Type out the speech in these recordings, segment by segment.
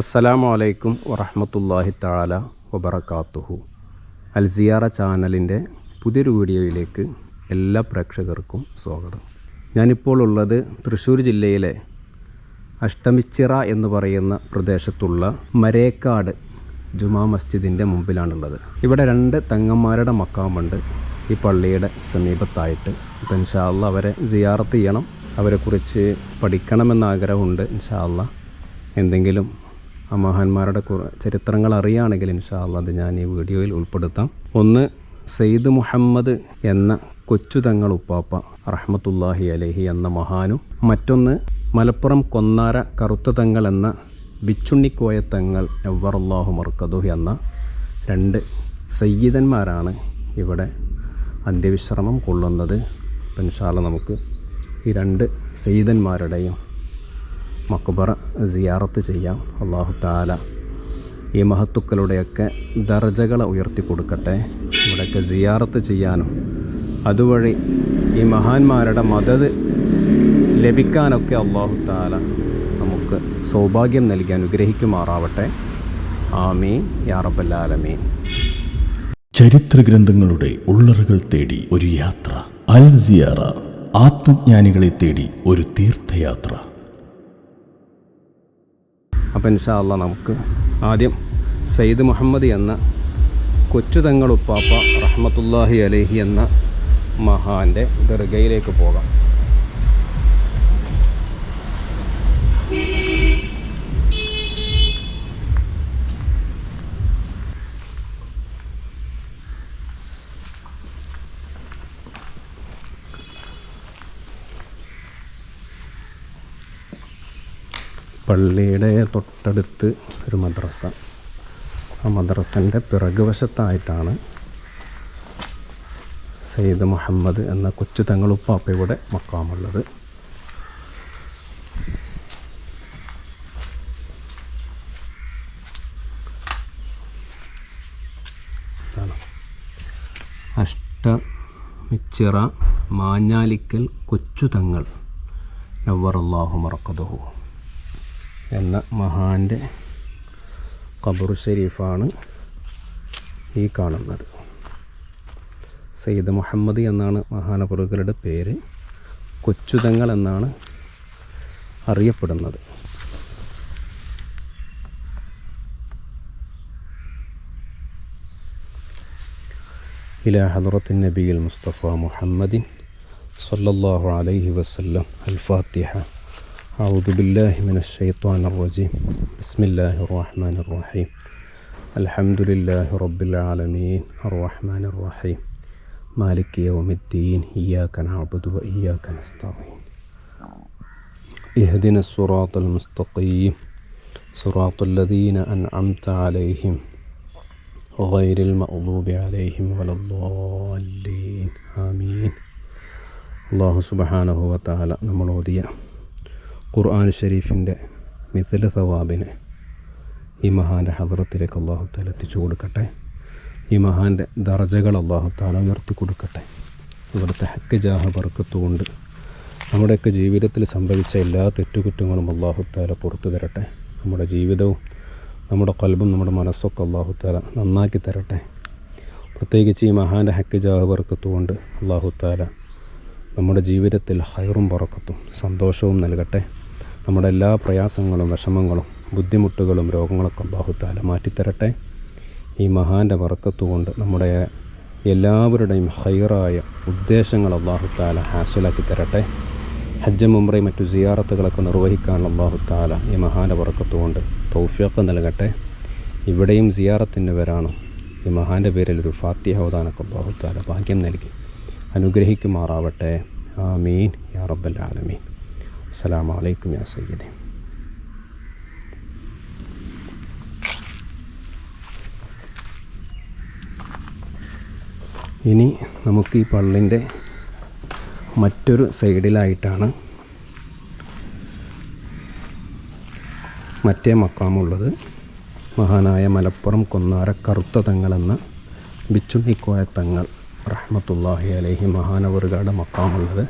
അസ്സലാമു അലൈക്കും വറഹമത്തല്ലാഹി താല അൽ അൽസിയാറ ചാനലിന്റെ പുതിയൊരു വീഡിയോയിലേക്ക് എല്ലാ പ്രേക്ഷകർക്കും സ്വാഗതം. ഞാനിപ്പോൾ ഉള്ളത് തൃശ്ശൂർ ജില്ലയിലെ അഷ്ടമിച്ചിറ എന്ന് പറയുന്ന പ്രദേശത്തുള്ള മരേക്കാട് ജുമാ മസ്ജിദിന്റെ മുമ്പിലാണുള്ളത്. ഇവിടെ രണ്ട് തങ്ങന്മാരുടെ മക്കാമുണ്ട്. ഈ പള്ളിയുടെ സമീപത്തായിട്ട്. അപ്പം ഇൻഷാല്ല അവരെ സിയാറത്ത് ചെയ്യണം. അവരെക്കുറിച്ച് പഠിക്കണമെന്ന ആഗ്രഹമുണ്ട് ഇൻഷാല്ല എന്തെങ്കിലും ആ മഹാന്മാരുടെ ചരിത്രങ്ങൾ അറിയുകയാണെങ്കിൽ ഇൻഷാല്ല അത് ഞാൻ ഈ വീഡിയോയിൽ ഉൾപ്പെടുത്താം. ഒന്ന് സെയ്ദ് മുഹമ്മദ് എന്ന കൊച്ചു തങ്ങൾ ഉപ്പാപ്പ റഹ്മത്തുല്ലാഹി അലഹി എന്ന മഹാനും. മറ്റൊന്ന് മലപ്പുറം കൊന്നാര കറുത്ത തങ്ങൾ എന്ന ബിച്ചുണ്ണിക്കോയ തങ്ങൾ നവറുല്ലാഹു മർക്കദു എന്ന. രണ്ട് സയ്യിദന്മാരാണ് ഇവിടെ അന്ത്യവിശ്രമം കൊള്ളുന്നത്. പെൻഷാല നമുക്ക് ഈ രണ്ട് സയ്യിദന്മാരുടെയും മക്ബറ സിയാറത്ത് ചെയ്യാം. അള്ളാഹു താല ഈ മഹത്തുക്കളുടെയൊക്കെ ദർജകളെ ഉയർത്തി കൊടുക്കട്ടെ. ഇവിടെയൊക്കെ സിയാറത്ത് ചെയ്യാനും അതുവഴി ഈ മഹാന്മാരുടെ മദത് ലഭിക്കാനൊക്കെ അള്ളാഹു താല നമുക്ക് സൗഭാഗ്യം നൽകി അനുഗ്രഹിക്കുമാറാവട്ടെ. ആമീൻ. യാ റബ്ബല്ലാലമീൻ ചരിത്ര ഗ്രന്ഥങ്ങളുടെ ഉള്ളറുകൾ തേടി ഒരു യാത്ര. അൽ സിയാറ ആത്മജ്ഞാനികളെ തേടി ഒരു തീർത്ഥയാത്ര. അപ്പം ഇൻഷാല്ല നമുക്ക് ആദ്യം സയ്യിദ് മുഹമ്മദ് എന്ന കൊച്ചു തങ്ങളുപ്പാപ്പ റഹ്മത്തുല്ലാഹി അലഹി എന്ന മഹാന്റെ ദർഗയിലേക്ക് പോകാം. പള്ളിയുടെ തൊട്ടടുത്ത് ഒരു മദ്രസ. ആ മദ്രസന്റെ പിറകുവശത്തായിട്ടാണ് സെയ്ദ് മുഹമ്മദ് എന്ന കൊച്ചു തങ്ങളുപ്പാപ്പയുടെ മക്കാമുള്ളത്. അഷ്ട അഷ്ടമിച്ചിറ മാഞ്ഞാലിക്കൽ കൊച്ചു തങ്ങൾ. നവറല്ലാഹു മറക്കതുഹു എന്ന മഹാൻ്റെ ഖബർ ഷരീഫാണ് ഈ കാണുന്നത് സയ്യിദ് മുഹമ്മദ് എന്നാണ് മഹാനപുറുകളുടെ പേര് കൊച്ചുതങ്ങൾ എന്നാണ് അറിയപ്പെടുന്നത് إلى حضرة النبي المصطفى محمد صلى الله عليه وسلم الفاتحة أعوذ بالله من الشيطان الرجيم بسم الله الرحمن الرحيم الحمد لله رب العالمين الرحمن الرحيم مالك يوم الدين إياك نعبد وإياك نستعين اهدنا الصراط المستقيم صراط الذين أنعمت عليهم غير المغضوب عليهم ولا الضالين آمين അള്ളാഹു സുബഹാനഹു വത്താല നമ്മൾ ഓതിയ ഖുർആൻ ഷരീഫിന്റെ മിഥല സവാബിനെ ഈ മഹാന്റെ ഹദറത്തിലേക്ക് അള്ളാഹുത്താല എത്തിച്ചു കൊടുക്കട്ടെ. ഈ മഹാന്റെ ദർജകൾ അള്ളാഹുത്താല ഉയർത്തി കൊടുക്കട്ടെ. ഇവിടുത്തെ ഹക്ക് ജാഹ ബർക്കത്തുകൊണ്ട് നമ്മുടെയൊക്കെ ജീവിതത്തിൽ സംഭവിച്ച എല്ലാ തെറ്റുകുറ്റങ്ങളും അള്ളാഹുത്താല പുറത്തു തരട്ടെ. നമ്മുടെ ജീവിതവും നമ്മുടെ കൽബും നമ്മുടെ മനസ്സൊക്കെ അള്ളാഹുത്താല നന്നാക്കി തരട്ടെ. പ്രത്യേകിച്ച് ഈ മഹാന്റെ ഹക്ക് ജാഹ ബർക്കത്തുകൊണ്ട് അള്ളാഹുത്താല നമ്മുടെ ജീവിതത്തിൽ ഹൈറും പറക്കത്തും സന്തോഷവും നൽകട്ടെ. നമ്മുടെ എല്ലാ പ്രയാസങ്ങളും വിഷമങ്ങളും ബുദ്ധിമുട്ടുകളും രോഗങ്ങളൊക്കെ ബാഹുത്താല മാറ്റിത്തരട്ടെ. ഈ മഹാന്റെ വറക്കത്തുകൊണ്ട് നമ്മുടെ എല്ലാവരുടെയും ഹൈറായ ഉദ്ദേശങ്ങൾ അള്ളാഹുത്താല ഹാസുലാക്കി തരട്ടെ. ഹജ്ജ് മുംബ്രയും മറ്റു സിയാറത്തുകളൊക്കെ നിർവഹിക്കാനുള്ള അള്ളാഹുത്താല ഈ മഹാന്റെ വറക്കത്തുകൊണ്ട് തൗഫിയൊക്കെ നൽകട്ടെ. ഇവിടെയും സിയാറത്തിന് വരാനും ഈ മഹാന്റെ പേരിൽ ഒരു ഫാത്തിഹോദാനൊക്കെ അള്ളാഹുത്താല ഭാഗ്യം നൽകി. അനുഗ്രഹിക്കുമാറാവട്ടെ. ആമീൻ. യാ റബ്ബൽ ആലമീൻ. അസ്സലാമു അലൈക്കും യാ സയ്യിദി. ഇനി നമുക്ക് ഈ പള്ളിന്റെ മറ്റൊരു സൈഡിലായിട്ടാണ് മറ്റേ മക്കാമുള്ളത്. മഹാനായ മലപ്പുറം കൊന്നാര കറുത്ത തങ്ങളെന്ന ബിച്ചുണ്ണിക്കോയ തങ്ങൾ റഹ്മത്തുല്ലാഹി അലൈഹി മഹാനവറുകാരുടെ മക്കാമുള്ളത്.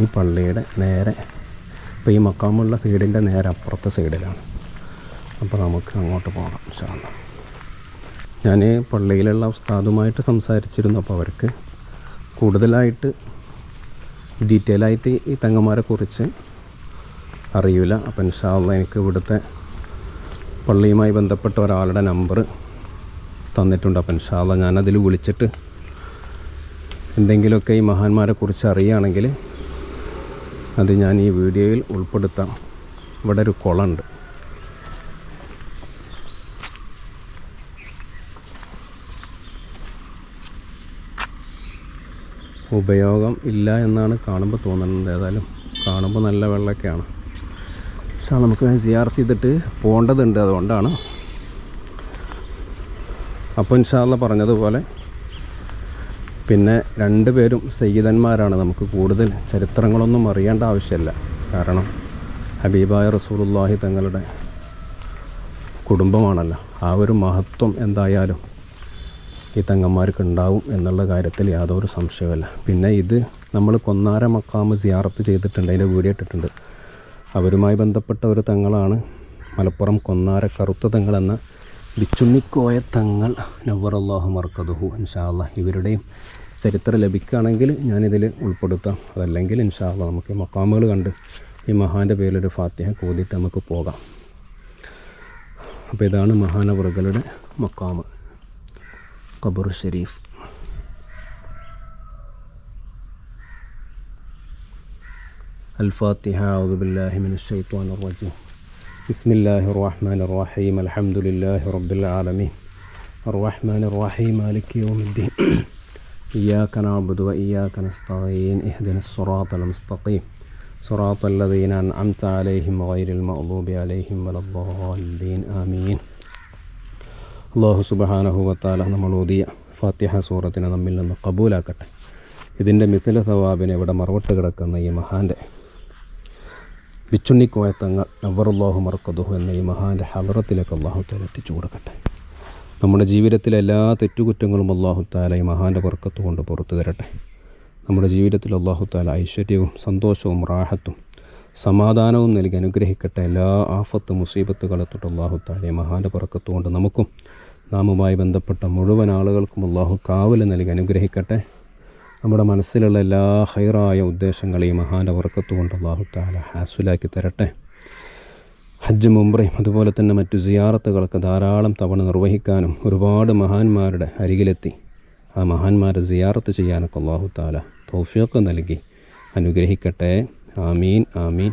ഈ പള്ളിയുടെ നേരെ ഇപ്പോൾ ഈ മക്കാമുള്ള സൈഡിന്റെ നേരെ അപ്പുറത്തെ സൈഡിലാണ്. അപ്പോൾ നമുക്ക് അങ്ങോട്ട് പോകാം ഇൻഷാല്ല ഞാൻ പള്ളിയിലുള്ള ഉസ്താദുമായിട്ട് സംസാരിച്ചിരുന്നു അപ്പോൾ അവർക്ക് കൂടുതലായിട്ട് ഡീറ്റെയിൽ ആയിട്ട് ഈ തങ്ങന്മാരെ കുറിച്ച് അറിയില്ല. അപ്പം ഇൻഷാള്ള എനിക്ക് ഇവിടുത്തെ പള്ളിയുമായി ബന്ധപ്പെട്ട ഒരാളുടെ നമ്പർ തന്നിട്ടുണ്ട്. അപ്പം ഇൻഷാള്ള ഞാനതിൽ വിളിച്ചിട്ട് എന്തെങ്കിലുമൊക്കെ ഈ മഹാന്മാരെ കുറിച്ച് അറിയുകയാണെങ്കിൽ അത് ഞാൻ ഈ വീഡിയോയിൽ ഉൾപ്പെടുത്താം. ഇവിടെ ഒരു കുളമുണ്ട്. ഉപയോഗം ഇല്ല എന്നാണ് കാണുമ്പോൾ തോന്നുന്നത്. ഏതായാലും കാണുമ്പോൾ നല്ല വെള്ളമൊക്കെയാണ്. പക്ഷേ നമുക്ക് സിയാർത്ത് ചെയ്തിട്ട് പോകേണ്ടതുണ്ട് അതുകൊണ്ടാണ്. അപ്പോൾ ഇൻഷാല്ല പറഞ്ഞതുപോലെ പിന്നെ രണ്ടുപേരും സയ്യിദന്മാരാണ് നമുക്ക് കൂടുതൽ ചരിത്രങ്ങളൊന്നും അറിയേണ്ട ആവശ്യമില്ല. കാരണം ഹബീബായ റസൂലുള്ളാഹി തങ്ങളുടെ കുടുംബമാണല്ലോ. ആ ഒരു മഹത്വം എന്തായാലും ഈ തങ്ങന്മാർക്ക് ഉണ്ടാവും എന്നുള്ള കാര്യത്തിൽ യാതൊരു സംശയവുമില്ല. പിന്നെ ഇത് നമ്മൾ കൊന്നാര മക്കാമ് സിയാറത്ത് ചെയ്തിട്ടുണ്ട് അതിന്റെ വീഡിയോ ഇട്ടിട്ടുണ്ട്. അവരുമായി ബന്ധപ്പെട്ട ഒരു തങ്ങളാണ് മലപ്പുറം കൊന്നാര കറുത്ത തങ്ങൾ എന്ന ബിച്ചുണ്ണിക്കോയ തങ്ങൾ നവറല്ലാഹു മർക്കതുഹു ഇൻഷാല്ല ഇവരുടെയും ചരിത്രം ലഭിക്കുകയാണെങ്കിൽ ഞാനിതിൽ ഉൾപ്പെടുത്താം അതല്ലെങ്കിൽ ഇൻഷാല്ല നമുക്ക് ഈ മക്കാമുകൾ കണ്ട് ഈ മഹാൻ്റെ പേരിലൊരു ഫാത്തിഹ കൂതിയിട്ട് നമുക്ക് പോകാം അപ്പോൾ ഇതാണ് മഹാനവറുകളുടെ മക്കാമ് ഖബർ ഷരീഫ് الفاتحة أعوذ بالله من الشيطان الرجيم بسم الله الرحمن الرحيم الحمد لله رب العالمين الرحمن الرحيم مالك يوم الدين إياك نعبد وإياك نستعين اهدنا الصراط المستقيم صراط الذين أنعمت عليهم غير المغضوب عليهم ولا الضالين آمين അള്ളാഹു സുബഹാനഹുവത്താല നമ്മൾ ഓതിയ ഫാത്തിഹ സൂറത്തിനെ നമ്മിൽ നിന്ന് കബൂലാക്കട്ടെ ഇതിൻ്റെ മിഥില സവാബിനെ ഇവിടെ മറവട്ട് കിടക്കുന്ന ഈ മഹാൻ്റെ ബിച്ചുണ്ണിക്കോയ തങ്ങൾ നവറുല്ലാഹു മറക്കതുഹു എന്ന ഈ മഹാന്റെ ഹലറത്തിലേക്ക് അള്ളാഹു താല എത്തിച്ചു കൊടുക്കട്ടെ നമ്മുടെ ജീവിതത്തിലെ എല്ലാ തെറ്റുകുറ്റങ്ങളും അള്ളാഹു താല ഈ മഹാന്റെ വർക്കത്ത് കൊണ്ട് പുറത്തു തരട്ടെ. നമ്മുടെ ജീവിതത്തിൽ അള്ളാഹു താല ഐശ്വര്യവും സന്തോഷവും റാഹത്തും സമാധാനവും നൽകി അനുഗ്രഹിക്കട്ടെ. എല്ലാ ആഫത്ത് മുസീബത്തുകളെ തൊട്ട് അള്ളാഹു താല ഈ മഹാന്റെ പറക്കത്ത് കൊണ്ട് നമുക്കും നാമുമായി ബന്ധപ്പെട്ട മുഴുവൻ ആളുകൾക്കും അള്ളാഹു കാവൽ നൽകി അനുഗ്രഹിക്കട്ടെ. നമ്മുടെ മനസ്സിലുള്ള എല്ലാ ഹൈറായ ഉദ്ദേശങ്ങളെയും മഹാന്റെ വർക്കത്ത് കൊണ്ട് അള്ളാഹു താല ഹാസുലാക്കി തരട്ടെ. ഹജ്ജ് മുംബ്രയും അതുപോലെ തന്നെ മറ്റു സിയാറത്തുകളൊക്കെ ധാരാളം തവണ നിർവഹിക്കാനും ഒരുപാട് മഹാന്മാരുടെ അരികിലെത്തി ആ മഹാന്മാരെ സിയാറത്ത് ചെയ്യാനൊക്കെ അള്ളാഹു താല തൗഫീഖ് നൽകി. അനുഗ്രഹിക്കട്ടെ. ആമീൻ ആമീൻ.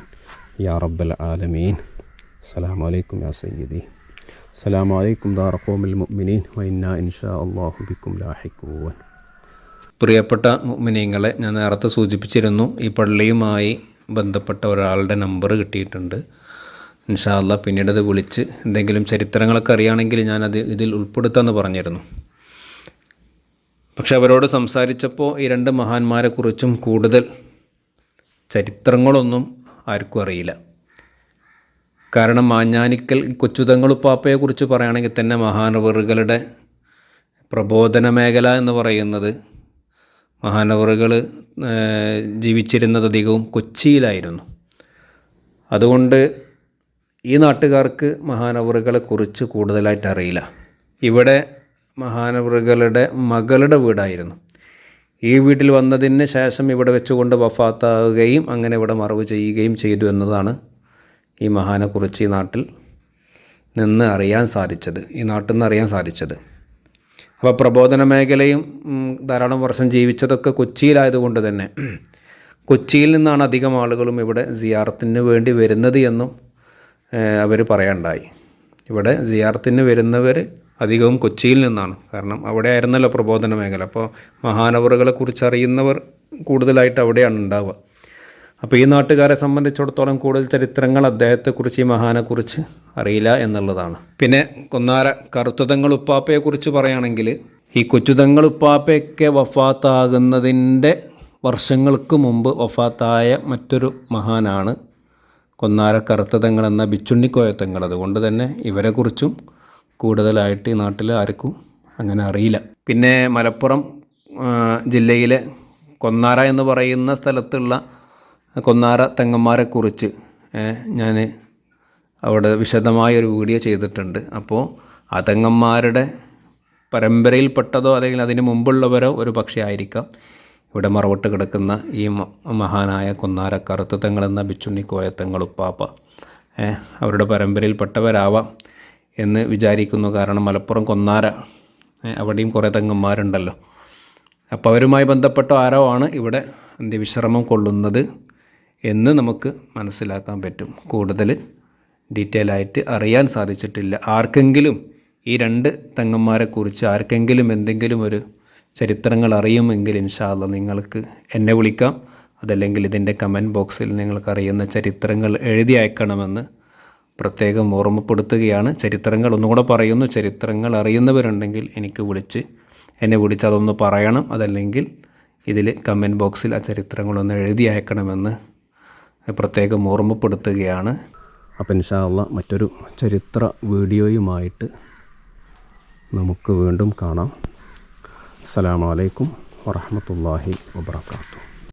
യാ റബ്ബൽ ആലമീൻ. അസ്സലാമു അലൈക്കും യാ സയ്യിദി. അസ്സലാമു അലൈക്കും ദാറഖോമിൽ മുഅ്മിനീൻ. വൈന ഇൻഷാ അല്ലാഹു ബിക്കും ലാഹിഖൂൻ. പ്രിയപ്പെട്ട മിനിങ്ങളെ ഞാൻ നേരത്തെ സൂചിപ്പിച്ചിരുന്നു ഈ പള്ളിയുമായി ബന്ധപ്പെട്ട ഒരാളുടെ നമ്പർ കിട്ടിയിട്ടുണ്ട്. ഇൻഷാല്ല പിന്നീട് അത് വിളിച്ച് എന്തെങ്കിലും ചരിത്രങ്ങളൊക്കെ അറിയുകയാണെങ്കിൽ ഞാനത് ഇതിൽ ഉൾപ്പെടുത്താമെന്ന് പറഞ്ഞിരുന്നു. പക്ഷെ അവരോട് സംസാരിച്ചപ്പോൾ ഈ രണ്ട് മഹാന്മാരെക്കുറിച്ചും കൂടുതൽ ചരിത്രങ്ങളൊന്നും ആർക്കും അറിയില്ല. കാരണം മാഞ്ഞാനിക്കൽ കൊച്ചുതങ്ങളുപ്പാപ്പയെക്കുറിച്ച് പറയുകയാണെങ്കിൽ തന്നെ മഹാനവറുകളുടെ പ്രബോധന മേഖല എന്ന് പറയുന്നത് മഹാനവറുകൾ ജീവിച്ചിരുന്നത് അധികവും കൊച്ചിയിലായിരുന്നു. അതുകൊണ്ട് ഈ നാട്ടുകാർക്ക് മഹാനവറുകളെ കുറിച്ച് കൂടുതലായിട്ട് അറിയില്ല. ഇവിടെ മഹാനവറുകളുടെ മകളുടെ വീടായിരുന്നു. ഈ വീട്ടിൽ വന്നതിന് ശേഷം ഇവിടെ വെച്ചുകൊണ്ട് വഫാത്താവുകയും അങ്ങനെ ഇവിടെ മറവ് ചെയ്യുകയും ചെയ്തു എന്നതാണ് ഈ മഹാനെക്കുറിച്ച് ഈ നാട്ടിൽ നിന്ന് അറിയാൻ സാധിച്ചത് ഈ നാട്ടിൽ നിന്ന് അറിയാൻ സാധിച്ചത്. അപ്പോൾ പ്രബോധന മേഖലയും ധാരാളം വർഷം ജീവിച്ചതൊക്കെ കൊച്ചിയിലായതുകൊണ്ട് തന്നെ കൊച്ചിയിൽ നിന്നാണ് അധികം ആളുകളും ഇവിടെ സിയാറത്തിന് വേണ്ടി വരുന്നത് എന്നും അവർ പറയണ്ടായി. ഇവിടെ സിയാറത്തിന് വരുന്നവർ അധികവും കൊച്ചിയിൽ നിന്നാണ്. കാരണം അവിടെ ആയിരുന്നല്ലോ പ്രബോധന മേഖല. അപ്പോൾ മഹാനവറുകളെ കുറിച്ച് അറിയുന്നവർ കൂടുതലായിട്ട് അവിടെയാണ് ഉണ്ടാവുക. അപ്പോൾ ഈ നാട്ടുകാരെ സംബന്ധിച്ചിടത്തോളം കൂടുതൽ ചരിത്രങ്ങൾ അദ്ദേഹത്തെക്കുറിച്ച് ഈ മഹാനെക്കുറിച്ച് അറിയില്ല എന്നുള്ളതാണ്. പിന്നെ കൊന്നാര ഉപ്പാപ്പയെക്കുറിച്ച് പറയുകയാണെങ്കിൽ ഈ കൊച്ചുതങ്ങൾ ഉപ്പാപ്പയൊക്കെ വഫാത്താകുന്നതിന്റെ വർഷങ്ങൾക്ക് മുമ്പ് വഫാത്തായ മറ്റൊരു മഹാനാണ് കൊന്നാര കറുത്തതങ്ങൾ എന്ന ബിച്ചുണ്ണിക്കോയത്തങ്ങൾ അതുകൊണ്ട് തന്നെ ഇവരെക്കുറിച്ചും കൂടുതലായിട്ട് ഈ നാട്ടിൽ ആർക്കും അങ്ങനെ അറിയില്ല. പിന്നെ മലപ്പുറം ജില്ലയിലെ കൊന്നാര എന്ന് പറയുന്ന സ്ഥലത്തുള്ള കൊന്നാര തെങ്ങന്മാരെക്കുറിച്ച് ഞാൻ അവിടെ വിശദമായൊരു വീഡിയോ ചെയ്തിട്ടുണ്ട്. അപ്പോൾ അതങ്ങന്മാരുടെ തെങ്ങന്മാരുടെ പരമ്പരയിൽപ്പെട്ടതോ അല്ലെങ്കിൽ അതിന് മുമ്പുള്ളവരോ ഒരു പക്ഷേ ആയിരിക്കാം. ഇവിടെ മറവിട്ട് കിടക്കുന്ന ഈ മഹാനായ കൊന്നാര കറുത്ത് തെങ്ങളെന്ന ബിച്ചുണ്ണി കോയത്തങ്ങൾ ഉപ്പാപ്പ. അവരുടെ പരമ്പരയിൽപ്പെട്ടവരാവാം എന്ന് വിചാരിക്കുന്നു. കാരണം മലപ്പുറം കൊന്നാര അവിടെയും കുറേ തെങ്ങന്മാരുണ്ടല്ലോ. അപ്പോൾ അവരുമായി ബന്ധപ്പെട്ട ആരോ ആണ് ഇവിടെ അന്ത്യവിശ്രമം കൊള്ളുന്നത് എന്ന് നമുക്ക് മനസ്സിലാക്കാൻ പറ്റും. കൂടുതൽ ഡീറ്റെയിൽ ആയിട്ട് അറിയാൻ സാധിച്ചിട്ടില്ല. ആർക്കെങ്കിലും ഈ രണ്ട് തങ്ങന്മാരെക്കുറിച്ച് ആർക്കെങ്കിലും എന്തെങ്കിലും ഒരു ചരിത്രങ്ങൾ അറിയുമെങ്കിൽ ഇൻഷാല്ല നിങ്ങൾക്ക് എന്നെ വിളിക്കാം. അതല്ലെങ്കിൽ ഇതിന്റെ കമന്റ് ബോക്സിൽ നിങ്ങൾക്കറിയുന്ന ചരിത്രങ്ങൾ എഴുതി അയക്കണമെന്ന് പ്രത്യേകം ഓർമ്മപ്പെടുത്തുകയാണ്. ചരിത്രങ്ങൾ ഒന്നുകൂടെ പറയുന്നു. ചരിത്രങ്ങൾ അറിയുന്നവരുണ്ടെങ്കിൽ എനിക്ക് വിളിച്ച് എന്നെ വിളിച്ച് അതൊന്ന് പറയണം. അതല്ലെങ്കിൽ ഇതിൽ കമന്റ് ബോക്സിൽ ആ ചരിത്രങ്ങളൊന്ന് എഴുതി അയക്കണമെന്ന് പ്രത്യേകം ഓർമ്മപ്പെടുത്തുകയാണ്. അപ്പം ഇൻഷാല്ല മറ്റൊരു ചരിത്ര വീഡിയോയുമായിട്ട് നമുക്ക് വീണ്ടും കാണാം. അസ്സലാമു അലൈക്കും വറഹ്മത്തുള്ളാഹി വബറകാതുഹു.